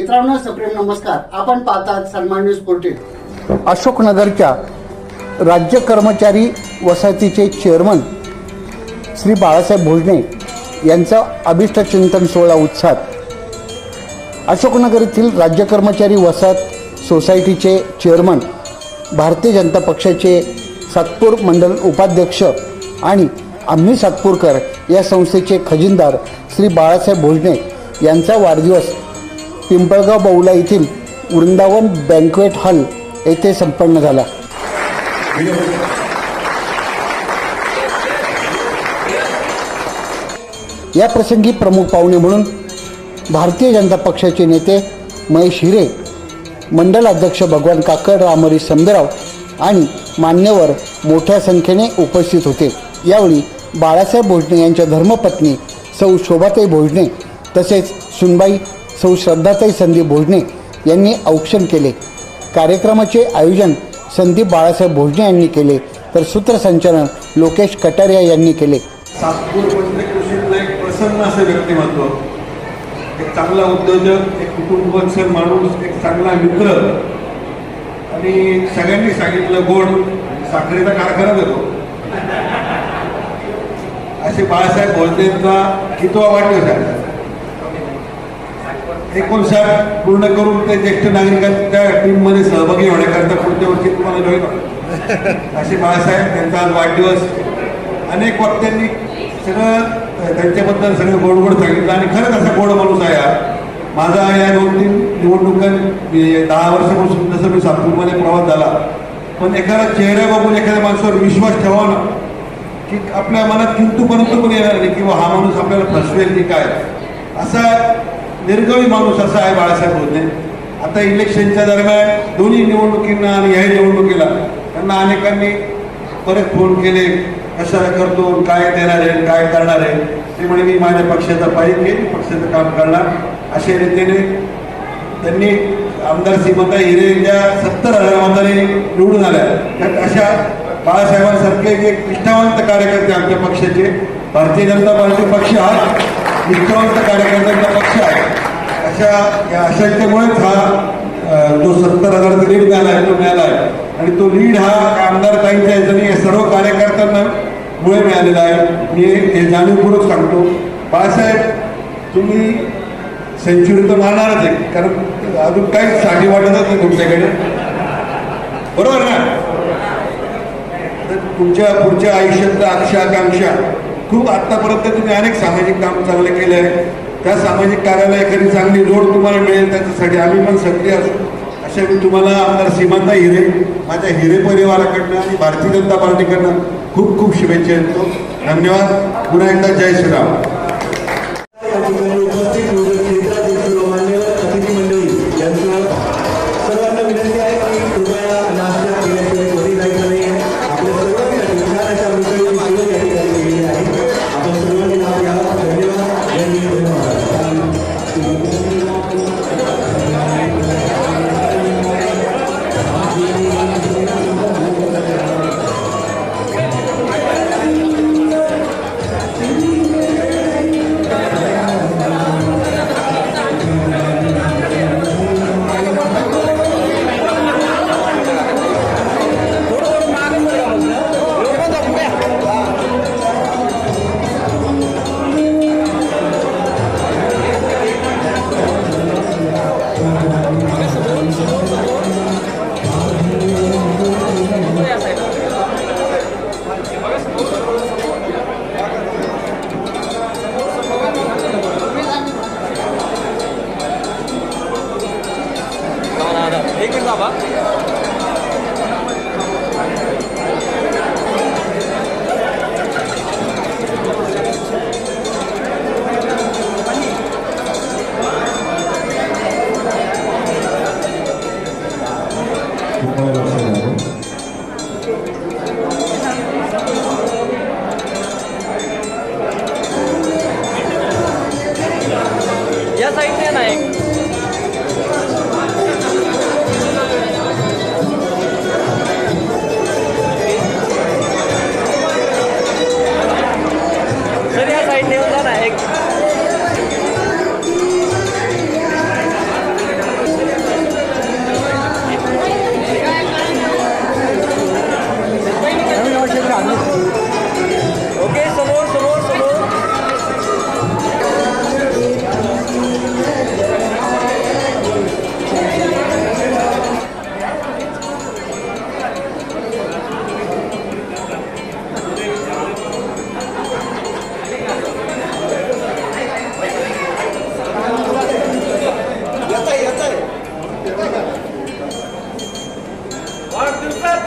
मित्रांनो सप्रेम नमस्कार. आपण पाहतात सन्मान न्यूज पोर्टेल अशोकनगरच्या राज्य कर्मचारी वसाहतीचे चेअरमन श्री बाळासाहेब भोजने यांचा अभिष्टचिंतन सोहळा उत्साहात. अशोकनगर येथील राज्य कर्मचारी वसाहत सोसायटीचे चेअरमन भारतीय जनता पक्षाचे सातपूर मंडल उपाध्यक्ष आणि आम्ही सातपूरकर या संस्थेचे खजिनदार श्री बाळासाहेब भोजने यांचा वाढदिवस पिंपळगाव बौला येथील वृंदावन बँकवेट हॉल येथे संपन्न झाला. या प्रसंगी प्रमुख पाहुणे म्हणून भारतीय जनता पक्षाचे नेते महेश हिरे मंडल अध्यक्ष भगवान काकड रामरी संबेराव आणि मान्यवर मोठ्या संख्येने उपस्थित होते. यावेळी बाळासाहेब भोजने यांच्या धर्मपत्नी सौ शोभाताई भोजने तसेच सुनबाई सौ श्रद्धाताई संदीप भोजने यांनी औक्षण केले. कार्यक्रमाचे आयोजन संदीप बाळासाहेब भोजने यांनी केले. तर सूत्रसंचालन लोकेश कटारिया यांनी केले. सातपूर म्हणजे पत्रकृषीतलं एक प्रसन्न असं व्यक्तिमत्व. एक चांगला उद्योजक एक कुटुंबवत्सल माणूस एक चांगला मित्र. आणि सगळ्यांनी सांगितलं गोड साखरेचा कारखाना देतो. असे बाळासाहेब भोजनेचा कितवा वाढदिवस आहे एकोणसाठ पूर्ण करून ते ज्येष्ठ नागरिकांच्या टीममध्ये सहभागी होण्याकरता पुढच्या वर्षी तुम्हाला जॉईन असे बाळासाहेब त्यांचा आज वाढदिवस. अनेक वक्त्यांनी सगळं त्यांच्याबद्दल सगळं गोड गोड सांगितलं आणि खरंच असा गोड माणूस आहे माझा या दोन तीन निवडणुका दहा वर्षापासून जसं मी सातपूरमध्ये प्रवास झाला. पण एखादा चेहरा बघून एखाद्या माणसावर विश्वास ठेवा ना की आपल्या मनात किंतूपर्यंत पण येणार नाही किंवा हा माणूस आपल्याला फसवेल की काय. असा निर्गळी माणूस असा आहे बाळासाहेब बोलणे आता इलेक्शनच्या दरम्यान दोन्ही निवडणुकींना आणि ह्या निवडणुकीला त्यांना अनेकांनी परत फोन केले कशाला करतो? काय देणार आहे? काय करणार आहे? ते म्हणे मी माझ्या पक्षाचा पाहिजे घेईन पक्षाचं काम करणार. अशा रीतीने त्यांनी आमदार सीमता हिरे ज्या सत्तर हजार मताने निवडून आल्या. त्यात अशा बाळासाहेबांसारखे जे निष्ठावंत कार्यकर्ते आमच्या पक्षाचे भारतीय जनता पार्टी पक्ष हा निष्ठावंत कार्यकर्त्यांचा पक्ष आहे. अशा या अशाच्यामुळेच हा जो सत्तर हजारचा लीड मिळाला आहे तो मिळाला आहे. आणि तो लीड हा आमदार ताईंच्या याच्याने या सर्व कार्यकर्त्यांना मुळे मिळालेला आहे. मी हे जाणीवपूर्वक सांगतो. बाळासाहेब तुम्ही सेंच्युरी तर मारणारच आहे कारण अजून काही साठी वाटतच नाही तुमच्याकडे. बरोबर ना? तर तुमच्या पुढच्या आयुष्यातल्या आकांक्षा खूप आत्तापर्यंत तुम्ही अनेक सामाजिक काम चांगले केले आहे. त्या सामाजिक कार्याला एखादी चांगली रोड तुम्हाला मिळेल त्याच्यासाठी आम्ही पण सक्रिय असू. अशा मी तुम्हाला आमदार सीमांता हिरे माझ्या हिरे परिवाराकडनं आणि भारतीय जनता पार्टीकडनं खूप खूप शुभेच्छा देतो. धन्यवाद. पुन्हा एकदा जय श्रीराम.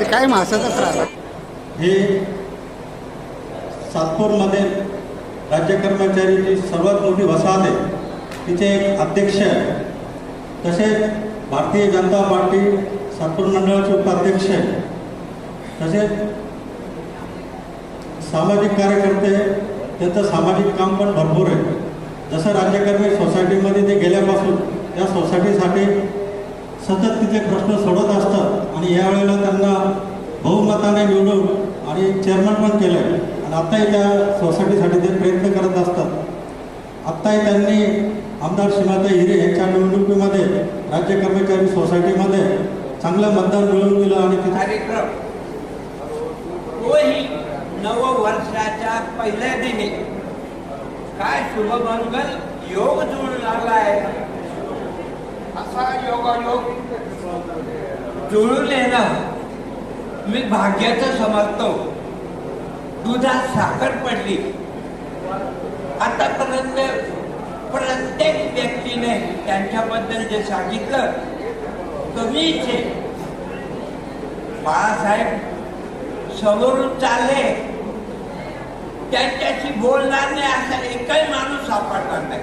ते काय माशाचाच राहतात हे सातपूरमध्ये राज्य कर्मचारीची सर्वात मोठी वसाहत आहे. तिचे एक अध्यक्ष आहे तसेच भारतीय जनता पार्टी सातपूर मंडळाचे उपाध्यक्ष आहे तसेच सामाजिक कार्यकर्ते त्यांचं सामाजिक काम पण भरपूर आहे. जसं राज्यकर्मी सोसायटीमध्ये ते गेल्यापासून त्या सोसायटीसाठी सतत तिथे प्रश्न सोडत असतात आणि यावेळेला त्यांना बहुमताने निवडून आणि चेअरमन पण केलं आहे आणि आत्ताही त्या सोसायटीसाठी ते प्रयत्न करत असतात. आत्ताही त्यांनी आमदार श्रीमाता हिरे यांच्या निवडणुकीमध्ये राज्य कर्मचारी सोसायटीमध्ये चांगलं मतदान मिळवून दिलं आणि कार्यक्रम. तोही नववर्षाच्या पहिल्या दिनी काय शुभमंगल योग जुळून आहे असा योगायोग जुळून येणं. मी भाग्याचं समजतो. दुधात साखर पडली. आतापर्यंत प्रत्येक व्यक्तीने त्यांच्याबद्दल जे सांगितलं कमीच. आहे बाळासाहेब समोरून चालले. त्यांच्याशी बोलणार नाही असा एकही माणूस सापडणार नाही.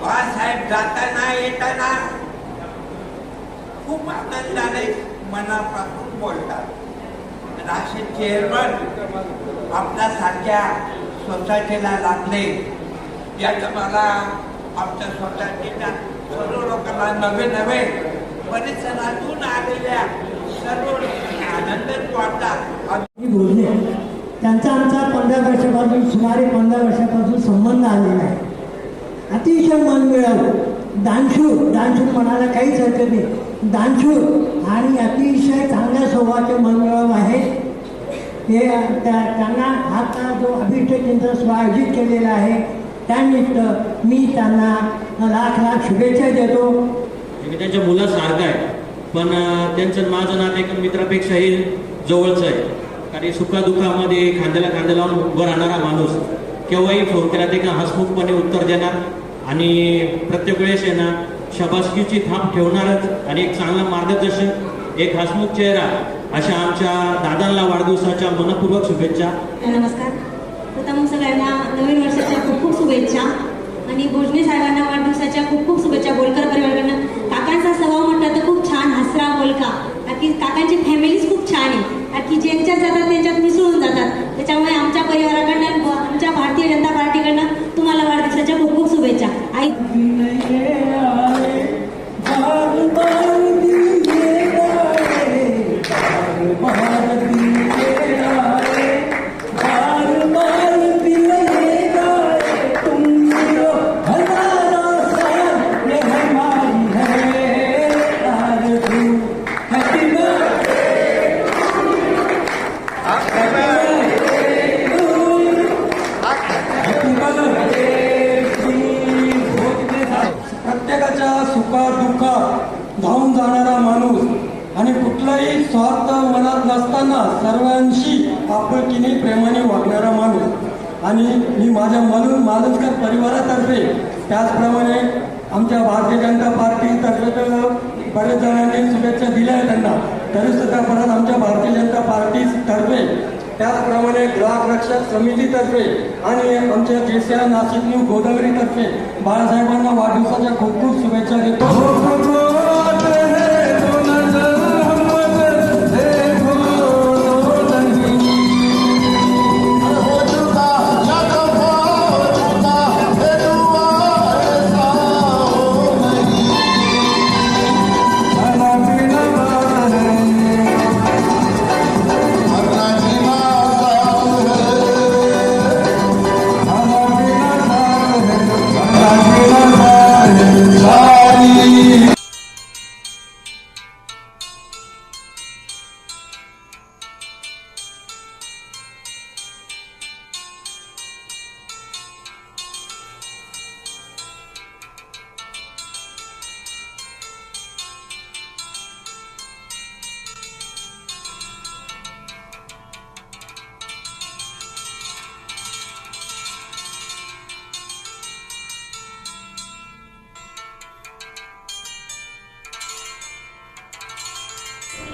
बाळासाहेब जाताना येताना खूप आनंदाने मनापासून बोलतात. राशी असे चेअरमन आपल्यासारख्या सोसायटीला लागले. याचं मला आमच्या सोसायटीच्या सर्व लोकांना नवे नवे परिसरातून आलेल्या सर्व आनंदच वाटतात. बोलले त्यांचा आमचा पंधरा वर्षापासून सुमारे पंधरा वर्षापासून संबंध आलेला आहे. अतिशय मन मिळालं. दानशूर दानशूर म्हणायला काहीच हरकत नाही. दानशूर. आणि अतिशय चांगल्या स्वभावाचे मनमिळाव आहे ते त्या त्यांना आता जो अभिष्ट केंद्र स्व आयोजित केलेला आहे त्यानिमित्त मी त्यांना लाख लाख शुभेच्छा देतो. त्यांच्या मुलासारखं आहे. पण त्यांचं माझं नाते एक मित्रापेक्षाही जवळचं आहे. कारण सुखादुखामध्ये खांद्याला खांद्या लावून उभं राहणारा माणूस केव्हाही फोन केला ते का हसमुखपणे उत्तर देणार आणि प्रत्येक वेळेस आहे ना शबासकीची थाप ठेवणारच आणि एक चांगला मार्गदर्शन एक हसमुख चेहरा अशा आमच्या दादांना वाढदिवसाच्या मनपूर्वक शुभेच्छा. नमस्कार. प्रथम सगळ्यांना नवीन वर्षाच्या खूप खूप शुभेच्छा आणि भोजने साहेबांना वाढदिवसाच्या खूप खूप शुभेच्छा. बोलकर परिवाराकडनं काकांचा स्वभाव म्हटलं तर खूप छान हसरा बोलका. की काकांची फॅमिलीच खूप छान आहे. की ज्यांच्यात जातात त्यांच्यात मिसळून जातात. त्याच्यामुळे आमच्या परिवाराकडनं आमच्या भारतीय जनता पार्टीकडनं तुम्हाला वाढदिवसाच्या खूप खूप शुभेच्छा. आई. आपुलकीने प्रेमाने वागणारा माणूस. आणि मी माझ्या म्हणून मालुसकर परिवारातर्फे त्याचप्रमाणे आमच्या भारतीय जनता पार्टीतर्फे तर बरेच जणांनी शुभेच्छा दिल्या आहेत त्यांना. तरी सुद्धा परत आमच्या भारतीय जनता पार्टीतर्फे त्याचप्रमाणे ग्राहक रक्षक समितीतर्फे आणि आमच्या जेसिया नाशिक न्यू गोदावरीतर्फे बाळासाहेबांना वाढदिवसाच्या खूप खूप शुभेच्छा देतो.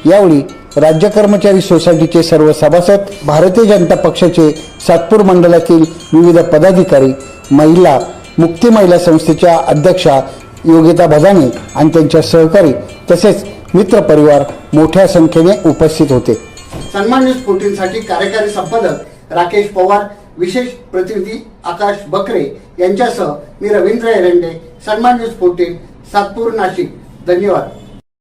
यावेळी राज्य कर्मचारी सोसायटीचे सर्व सभासद भारतीय जनता पक्षाचे सातपूर मंडळातील विविध पदाधिकारी महिला मुक्ती महिला संस्थेच्या अध्यक्षा योगिता भदाने आणि त्यांच्या सहकारी तसेच मित्रपरिवार मोठ्या संख्येने उपस्थित होते. सन्मान न्यूज फोर्टीनसाठी कार्यकारी संपादक राकेश पवार विशेष प्रतिनिधी आकाश बकरे यांच्यासह मी रवींद्र एरंडे सन्मान न्यूज फोर्टीन सातपूर नाशिक. धन्यवाद.